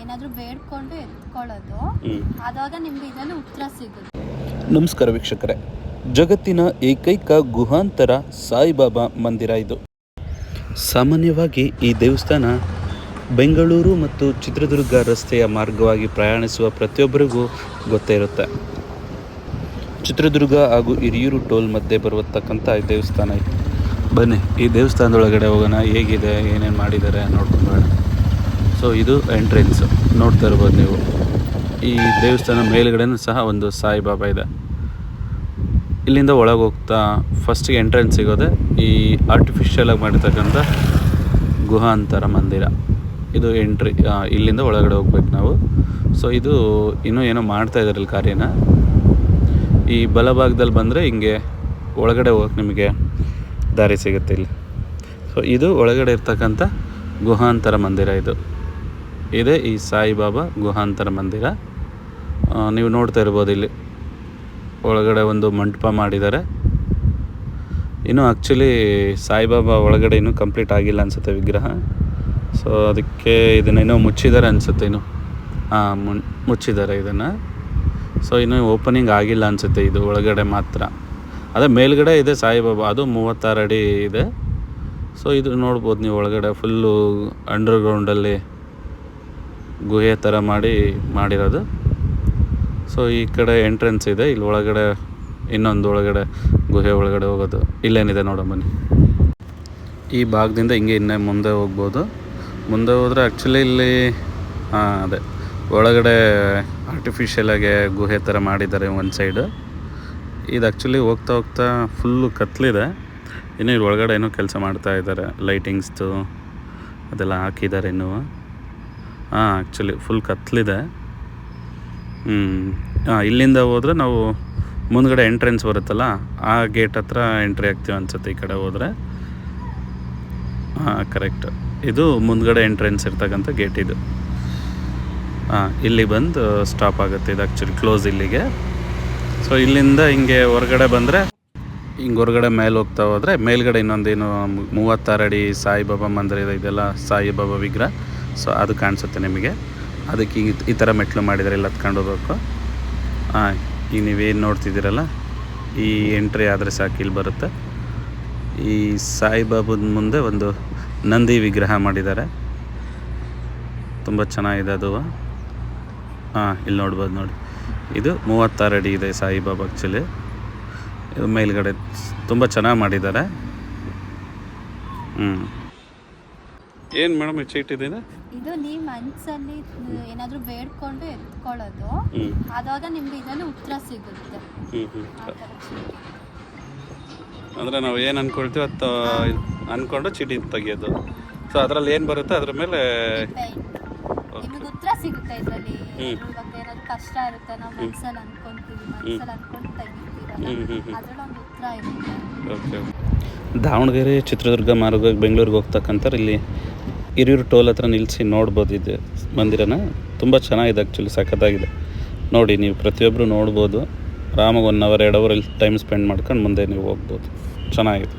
ಏನಾದರೂ ಬೇಡ್ಕೊಂಡು ಎತ್ಕೊಳ್ಳೋದು. ಆದಾಗ ನಿಮ್ಗೆ ಇದರಲ್ಲಿ ಉತ್ತರ ಸಿಗುತ್ತೆ. ನಮಸ್ಕಾರ ವೀಕ್ಷಕರೇ. ಜಗತ್ತಿನ ಏಕೈಕ ಗುಹಾಂತರ ಸಾಯಿಬಾಬಾ ಮಂದಿರ ಇದು. ಸಾಮಾನ್ಯವಾಗಿ ಈ ದೇವಸ್ಥಾನ ಬೆಂಗಳೂರು ಮತ್ತು ಚಿತ್ರದುರ್ಗ ರಸ್ತೆಯ ಮಾರ್ಗವಾಗಿ ಪ್ರಯಾಣಿಸುವ ಪ್ರತಿಯೊಬ್ಬರಿಗೂ ಗೊತ್ತೇ ಇರುತ್ತೆ. ಚಿತ್ರದುರ್ಗ ಹಾಗೂ ಹಿರಿಯೂರು ಟೋಲ್ ಮಧ್ಯೆ ಬರುವತಕ್ಕಂಥ ಈ ದೇವಸ್ಥಾನ ಇದು. ಬನ್ನಿ ಈ ದೇವಸ್ಥಾನದೊಳಗಡೆ ಹೋಗೋಣ ಹೇಗಿದೆ ಏನೇನು ಮಾಡಿದ್ದಾರೆ ನೋಡ್ಕೊಂಡು ಬರೋಣ ಸೊ ಇದು ಎಂಟ್ರೆನ್ಸ್ ನೋಡ್ತಾ ಇರ್ಬೋದು ನೀವು. ಈ ದೇವಸ್ಥಾನ ಮೇಲುಗಡೆನೂ ಸಹ ಒಂದು ಸಾಯಿಬಾಬಾ ಇದೆ. ಇಲ್ಲಿಂದ ಒಳಗೆ ಹೋಗ್ತಾ ಫಸ್ಟಿಗೆ ಎಂಟ್ರೆನ್ಸ್ ಸಿಗೋದೆ ಈ ಆರ್ಟಿಫಿಷಿಯಲ್ ಆಗಿ ಮಾಡಿರ್ತಕ್ಕಂಥ ಗುಹಾಂತರ ಮಂದಿರ. ಇದು ಎಂಟ್ರಿ ಇಲ್ಲಿಂದ ಒಳಗಡೆ ಹೋಗ್ಬೇಕು ನಾವು. ಸೊ ಇದು ಇನ್ನೂ ಏನೋ ಮಾಡ್ತಾ ಇದ್ದಾರೆ ಇಲ್ಲಿ ಕಾರ್ಯನ. ಈ ಬಲಭಾಗದಲ್ಲಿ ಬಂದರೆ ಹಿಂಗೆ ಒಳಗಡೆ ಹೋಗಕ್ಕೆ ನಿಮಗೆ ದಾರಿ ಸಿಗುತ್ತೆ ಇಲ್ಲಿ. ಸೊ ಇದು ಒಳಗಡೆ ಇರ್ತಕ್ಕಂಥ ಗುಹಾಂತರ ಮಂದಿರ ಇದು. ಇದೆ ಈ ಸಾಯಿಬಾಬಾ ಗುಹಾಂತರ ಮಂದಿರ. ನೀವು ನೋಡ್ತಾ ಇರ್ಬೋದು ಇಲ್ಲಿ ಒಳಗಡೆ ಒಂದು ಮಂಟಪ ಮಾಡಿದ್ದಾರೆ. ಇನ್ನು ಆ್ಯಕ್ಚುಲಿ ಸಾಯಿಬಾಬಾ ಒಳಗಡೆ ಇನ್ನೂ ಕಂಪ್ಲೀಟ್ ಆಗಿಲ್ಲ ಅನಿಸುತ್ತೆ ವಿಗ್ರಹ. ಸೊ ಅದಕ್ಕೆ ಇದನ್ನೇನೋ ಮುಚ್ಚಿದ್ದಾರೆ ಅನಿಸುತ್ತೆ ಇನ್ನು. ಹಾಂ ಮುಚ್ಚಿದ್ದಾರೆ ಇದನ್ನು. ಸೊ ಇನ್ನೂ ಓಪನಿಂಗ್ ಆಗಿಲ್ಲ ಅನಿಸುತ್ತೆ ಇದು ಒಳಗಡೆ ಮಾತ್ರ. ಅದೇ ಮೇಲ್ಗಡೆ ಇದೆ ಸಾಯಿಬಾಬಾ, ಅದು ಮೂವತ್ತಾರು ಅಡಿ ಇದೆ. ಸೊ ಇದು ನೋಡ್ಬೋದು ನೀವು ಒಳಗಡೆ ಫುಲ್ಲು ಅಂಡರ್ಗ್ರೌಂಡಲ್ಲಿ ಗುಹೆ ಥರ ಮಾಡಿ ಮಾಡಿರೋದು. ಸೊ ಈ ಕಡೆ ಎಂಟ್ರೆನ್ಸ್ ಇದೆ. ಇಲ್ಲಿ ಒಳಗಡೆ, ಇನ್ನೊಂದು ಒಳಗಡೆ ಗುಹೆ ಒಳಗಡೆ ಹೋಗೋದು. ಇಲ್ಲೇನಿದೆ ನೋಡೋ ಬನ್ನಿ. ಈ ಭಾಗದಿಂದ ಹಿಂಗೆ ಇನ್ನೇ ಮುಂದೆ ಹೋಗ್ಬೋದು. ಮುಂದೆ ಹೋದರೆ ಆ್ಯಕ್ಚುಲಿ ಇಲ್ಲಿ, ಹಾಂ, ಅದೇ. ಒಳಗಡೆ ಆರ್ಟಿಫಿಷಿಯಲಾಗೆ ಗುಹೆ ಥರ ಮಾಡಿದ್ದಾರೆ ಒಂದು ಸೈಡು ಇದು ಆ್ಯಕ್ಚುಲಿ ಹೋಗ್ತಾ ಹೋಗ್ತಾ ಫುಲ್ಲು ಕತ್ಲಿದೆ. ಇನ್ನೂ ಇಲ್ಲಿ ಒಳಗಡೆ ಏನೋ ಕೆಲಸ ಮಾಡ್ತಾ ಇದ್ದಾರೆ. ಲೈಟಿಂಗ್ಸ್ದು ಅದೆಲ್ಲ ಹಾಕಿದ್ದಾರೆ ಇನ್ನೂ. ಹಾಂ ಆ್ಯಕ್ಚುಲಿ ಫುಲ್ ಕತ್ಲಿದೆ. ಹ್ಞೂ ಹಾಂ, ಇಲ್ಲಿಂದ ಹೋದರೆ ನಾವು ಮುಂದ್ಗಡೆ ಎಂಟ್ರೆನ್ಸ್ ಬರುತ್ತಲ್ಲ, ಆ ಗೇಟ್ ಹತ್ರ ಎಂಟ್ರಿ ಆಗ್ತೀವಿ ಅನ್ಸುತ್ತೆ ಈ ಕಡೆ ಹೋದರೆ. ಹಾಂ ಕರೆಕ್ಟ್ ಇದು ಮುಂದ್ಗಡೆ ಎಂಟ್ರೆನ್ಸ್ ಇರ್ತಕ್ಕಂಥ ಗೇಟ್ ಇದು. ಹಾಂ, ಇಲ್ಲಿ ಬಂದು ಸ್ಟಾಪ್ ಆಗುತ್ತೆ, ಇದು ಆ್ಯಕ್ಚುಲಿ ಕ್ಲೋಸ್ ಇಲ್ಲಿಗೆ. ಸೊ ಇಲ್ಲಿಂದ ಹಿಂಗೆ ಹೊರಗಡೆ ಬಂದರೆ, ಹಿಂಗೆ ಹೊರಗಡೆ ಮೇಲೆ ಹೋಗ್ತಾ ಹೋದರೆ, ಮೇಲ್ಗಡೆ ಇನ್ನೊಂದೇನು ಮೂವತ್ತಾರು ಅಡಿ ಸಾಯಿಬಾಬಾ ಮಂದಿರ ಇದೆ, ಇದೆಲ್ಲ ಸಾಯಿಬಾಬಾ ವಿಗ್ರಹ. ಸೊ ಅದು ಕಾಣಿಸುತ್ತೆ ನಿಮಗೆ. ಅದಕ್ಕೆ ಈ ಈ ಥರ ಮೆಟ್ಲು ಮಾಡಿದರೆ ಇಲ್ಲಿ ಹತ್ಕೊಂಡು ಹೋಗ್ಬೇಕು. ಹಾಂ ಈಗ ನೀವೇನು ನೋಡ್ತಿದ್ದೀರಲ್ಲ, ಈ ಎಂಟ್ರಿ ಆದರೆ ಸಾಕು, ಇಲ್ಲಿ ಬರುತ್ತೆ. ಈ ಸಾಯಿಬಾಬದ ಮುಂದೆ ಒಂದು ನಂದಿ ವಿಗ್ರಹ ಮಾಡಿದ್ದಾರೆ. ತುಂಬ ಚೆನ್ನಾಗಿದೆ ಅದು. ಹಾಂ ಇಲ್ಲಿ ನೋಡ್ಬೋದು ನೋಡಿ. ಇದು ಮೂವತ್ತಾರು ಅಡಿ ಇದೆ ಸಾಯಿಬಾಬಾ ಆ್ಯಕ್ಚುಲಿ ಇದು ಮೇಲ್ಗಡೆ ತುಂಬ ಚೆನ್ನಾಗಿ ಮಾಡಿದ್ದಾರೆ. ಹ್ಞೂ ಏನು ಮೇಡಮ್ ಚೀಟ್ ಇದೆ ನೀವು ಮನ್ಸಲ್ಲಿ ಏನಾದರೂ ಬೇಡ್ಕೊಂಡು ಎತ್ಕೊಳ್ಳೋದು ಆದಾಗ ನಿಮ್ಗೆ ಇದರಲ್ಲಿ ಉತ್ತರ ಸಿಗುತ್ತೆ. ಅಂದ್ರೆ ನಾವು ಏನು ಅನ್ಕೊಳ್ತೀವಿ ಅದು ಅನ್ಕೊಂಡು ಚೀಟಿ ತೆಗಿಯೋದು. ಸೊ ಅದರಲ್ಲಿ ಏನು ಬರುತ್ತೆ ಅದ್ರ ಮೇಲೆ ನಿಮಗೆ ಉತ್ತರ ಸಿಗುತ್ತೆ ಇದರಲ್ಲಿ. ಇವಾಗ ಏನಾದ್ರು ಕಷ್ಟ ಇರುತ್ತೆ ನಾವು ಮನ್ಸಲ್ಲಿ ಅನ್ಕೊಂತೀವಿ ಮನ್ಸಲ್ಲಿ ಅನ್ಕೊಂಡು ಅದ್ರಲ್ಲಿ ಒಂದು ಉತ್ತರ ಇರುತ್ತೆ. ಓಕೆ ದಾವಣಗೆರೆ ಚಿತ್ರದುರ್ಗ ಮಾರ್ಗ ಬೆಂಗಳೂರಿಗೆ ಹೋಗ್ತಕ್ಕಂಥವ್ರು ಇಲ್ಲಿ ಹಿರಿಯೂರು ಟೋಲ್ ಹತ್ರ ನಿಲ್ಲಿಸಿ ನೋಡ್ಬೋದು ಇದು ಮಂದಿರನ. ತುಂಬ ಚೆನ್ನಾಗಿದೆ ಆ್ಯಕ್ಚುಲಿ ಸಖತ್ತಾಗಿದೆ. ನೋಡಿ, ನೀವು ಪ್ರತಿಯೊಬ್ಬರು ನೋಡ್ಬೋದು. ಆರಾಮಾಗಿ ಒನ್ ಅವರ್ ಎರಡು ಅವರಲ್ಲಿ ಟೈಮ್ ಸ್ಪೆಂಡ್ ಮಾಡ್ಕೊಂಡು ಮುಂದೆ ನೀವು ಹೋಗ್ಬೋದು. ಚೆನ್ನಾಗಿದೆ.